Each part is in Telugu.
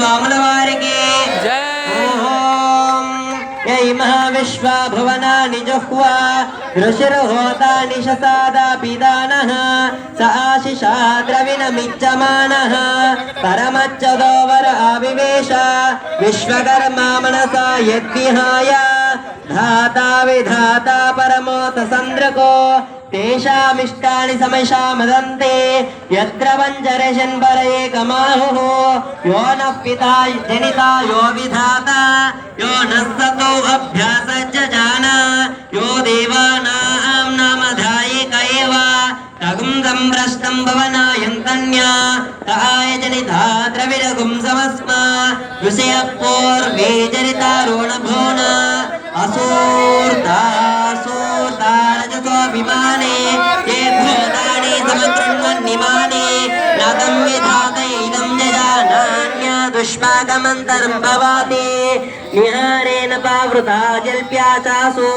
स्वामुलवार्गे यै महाविश्वा भुवनानि जुह्वा ऋषिर्होतानि शसादापिदानः स आशिषा द्रविणमिच्छमानः परमच्चदो वर विश्वकर्मा मनसा यद्विहाय। धाता विधाता परमोत सन्द्रको తేషామిష్టాని సంద్రకో మదంతే యత్ర యత్ర వంజరశన్వర కమాహు యో న పితా జనిత యో విధాత యో నः అభ్యాస జాన యో దేవానాం నామధాయిక ఏవ తగుం సంభ్రష్టం భవనాయంతన్యా కాయ జనితా ద్రవిడగుం సమస్మ విషయ పూర్వే विमाने, ये भूतानि समकृण्वन्निमाने नदं विधाते, इदं जजानान्या दुष्मागमन्तरं भवाति। निहारेण पावृता जल्प्या चासु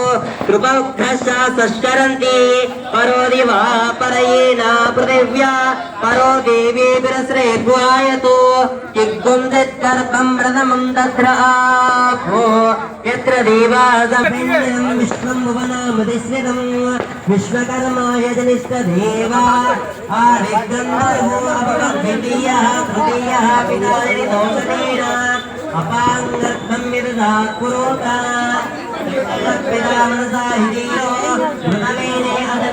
कृपौग्धश्चा संस्करन्ति परो दिवा, परयेन पृथिव्या, परो देवी विरस्रे गुहायतु किग्गुं तत्र आभो। यत्र देवासभिन्नं विश्वं भुवनामधिश्रितम् భువనామధిశ్రితం విశ్వకర్మాయ జనిష్టదేవా ఆరిగంధర్వో అపగద్వితీయः తృతీయः పితారి దోషణేన అపాంగర్భం విదధాత్ పురోత పితామనసా హిరీయో మృతమేనే అదనందమానే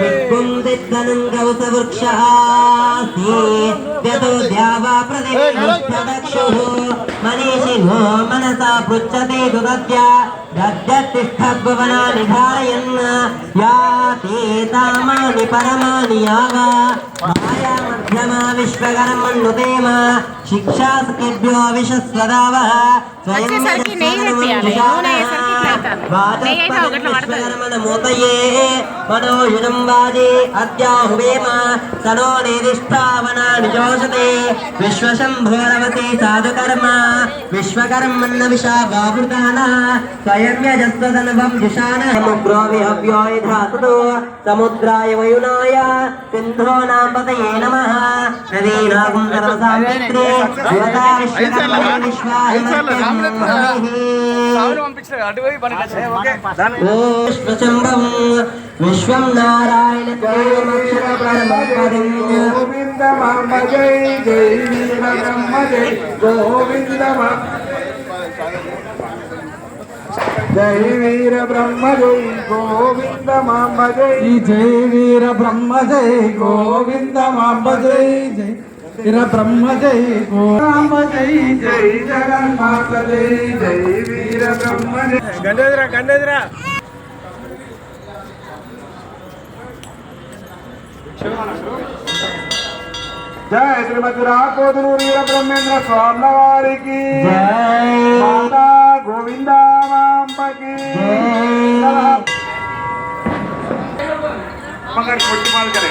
విశ్వకర్మ విద్యామోర్ణోమైన విశ్వశక్తః దిగ్గుందిద్దనం గౌసవృక్షాసీద్యతో ద్యావా ప్రతివిష్టదక్షుः మనీషినో మనసా పృచ్చతే దుదద్య దద్యతిష్ఠద్భువనాని ధారయన్ యాతే తామాని పరమాని యావా మాయా మధ్యమా విశ్వకర్మణుతేమ శిక్షాస్కేభ్యో విశ్వకర్మణమూతయే మనోయుజం వాజే అద్యాహువేమ సనో నిధిష్టావనాని జోషతే విశ్వశంభోరవతే సాధుకర్మ. విశ్వకర్మన్న విషా బాహృతాన స్వయం యజస్వదనుభం దిశాన సముద్రో విహవ్యో ధాతుతో సముద్రాయ వయునాయ సింధో నాంపతయే నమః నదీనాగం సర్వసామిత్రే యువతా విశ్వకర్మ విశ్వాహిమత్యం విశ్వశంభం విశ్వం నారాయణ గోవింద మామ జై జై వీర బ్రహ్మ జై గోవింద జై వీర బ్రహ్మ జై గోవింద మామ జై జై వీర బ్రహ్మ జై గోవింద మామ జై జై. వీర బ్రహ్మ జై గోరామ జై జై జగన్మాత జై జై వీర బ్రహ్మ గండేదిరా గండేదిరా. జయ శ్రీమతి రాకోదులు వీర బ్రహ్మేంద్ర స్వామి వారికి మాతా గోవింద మాంబకి. మగర్ కొట్టి మాల్కరే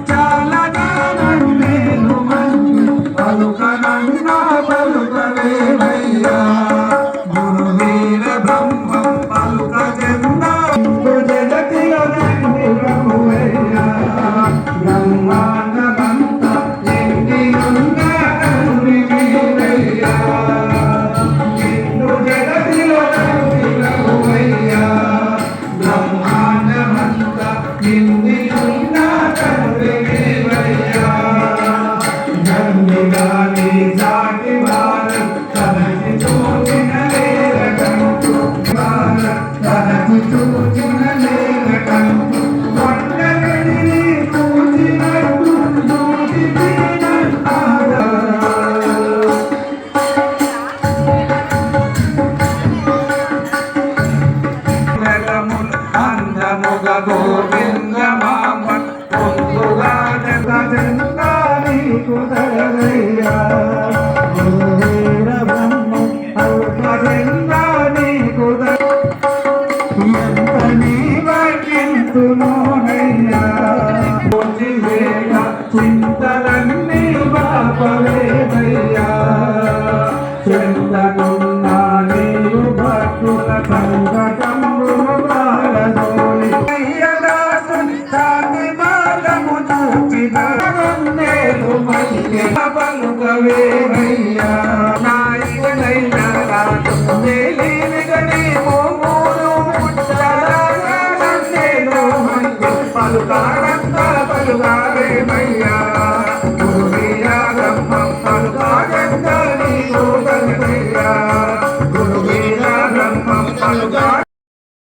we go again. చింతనున్నా నీవు భక్తుల సంగతంబును బాలదోలి అయ్యదాసుని శాంతి మార్గము చూపిన నేను మధ్య పలుకవేమయ్యా నాయకునైనా